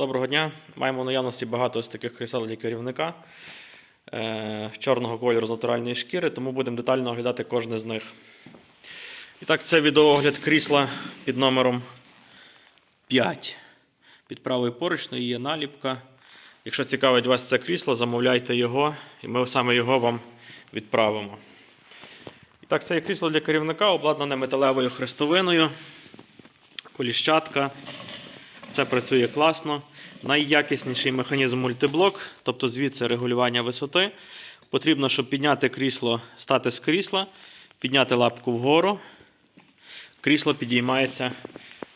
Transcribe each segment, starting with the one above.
Доброго дня. Маємо в наявності багато ось таких крісел для керівника е, чорного кольору з натуральної шкіри, тому будемо детально оглядати кожне з них. І так, це відеоогляд крісла під номером 5. Під правою поручною є наліпка. Якщо цікавить вас це крісло, замовляйте його, і ми саме його вам відправимо. І так, це є крісло для керівника, обладнане металевою хрестовиною, коліщатка. Все працює класно. Найякісніший механізм мультиблок, тобто звідси регулювання висоти. Потрібно, щоб підняти крісло, стати з крісла, підняти лапку вгору. Крісло підіймається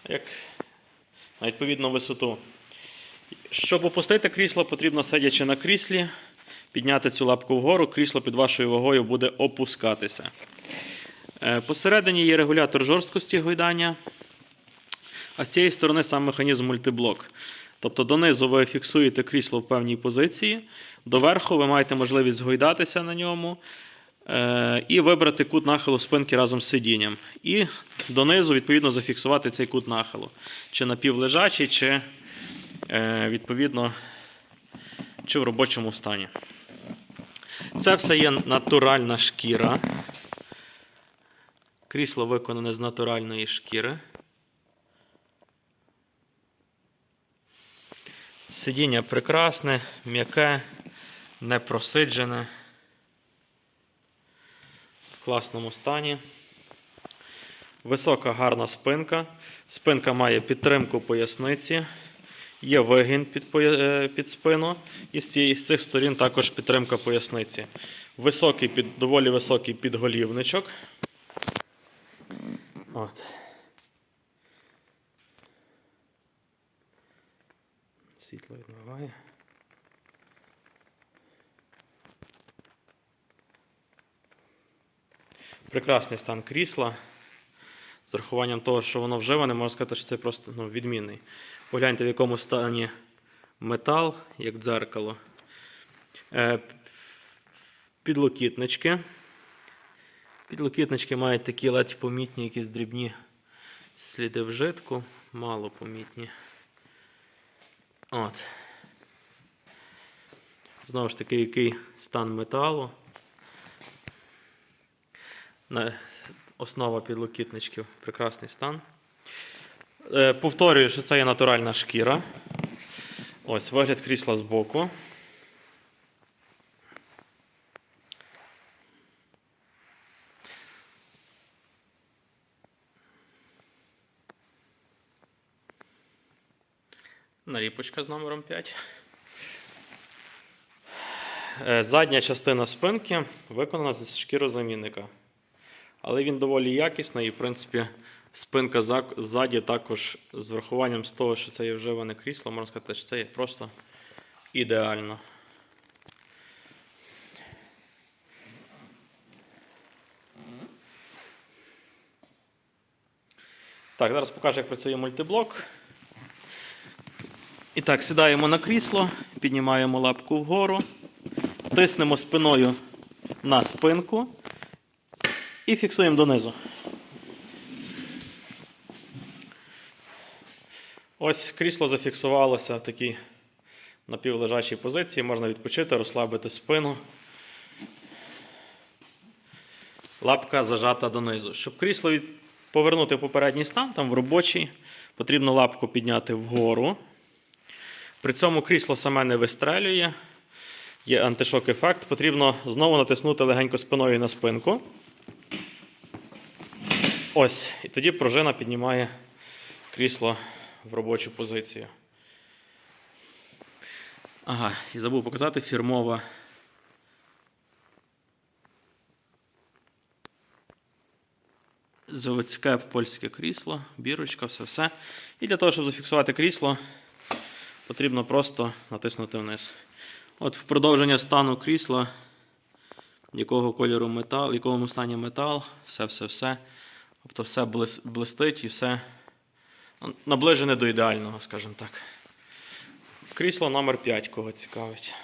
як на відповідну висоту. Щоб опустити крісло, потрібно, сидячи на кріслі, підняти цю лапку вгору, крісло під вашою вагою буде опускатися. Е, Посередині є регулятор жорсткості гойдання. А з цієї сторони сам механізм мультиблок. Тобто донизу ви фіксуєте крісло в певній позиції, доверху ви маєте можливість згойдатися на ньому е, і вибрати кут нахилу спинки разом з сидінням. І донизу, відповідно, зафіксувати цей кут нахилу. Чи напівлежачий, чи е, відповідно, чи в робочому стані. Це все є натуральна шкіра. Крісло виконане з натуральної шкіри. Сидіння прекрасне, м'яке, не просиджене, в класному стані. Висока гарна спинка. Спинка має підтримку поясниці, є вигін під, е, під спину, і з, цих сторін також підтримка поясниці. Високий, під, доволі високий підголівничок. От. Світло відмиває. Прекрасний стан крісла. З урахуванням того, що воно вживане, можна сказати, що це просто ну, відмінний. Погляньте, в якому стані метал, як дзеркало. Е, підлокітнички. Підлокітнички мають такі ледь помітні, якісь дрібні сліди вжитку, мало помітні. От. Знову ж таки, який стан металу. Основа підлокітничків прекрасний стан. Е, повторюю, що це є натуральна шкіра. Ось вигляд крісла збоку. Наліпочка з номером 5. Е, Задня частина спинки виконана з шкірозамінника. Але він доволі якісний і, в принципі, спинка за- ззаді також з врахуванням з того, що це є вживане крісло, можна сказати, що це є просто ідеально. Так, зараз покажу, як працює мультиблок. І так, сідаємо на крісло, піднімаємо лапку вгору, тиснемо спиною на спинку і фіксуємо донизу. Ось крісло зафіксувалося в такій напівлежачій позиції. Можна відпочити, розслабити спину. Лапка зажата донизу. Щоб крісло повернути в попередній стан, там в робочий, потрібно лапку підняти вгору. При цьому крісло саме не вистрелює. Є антишок ефект. Потрібно знову натиснути легенько спиною на спинку. Ось. І тоді пружина піднімає крісло в робочу позицію. Ага, і забув показати фірмова. Заводське польське крісло, бірочка, все все. І для того, щоб зафіксувати крісло, потрібно просто натиснути вниз. От в продовження стану крісла, якого кольору метал, якому стані метал, все-все-все. Тобто все блистить і все ну, наближене до ідеального, скажімо так. Крісло номер 5, кого цікавить.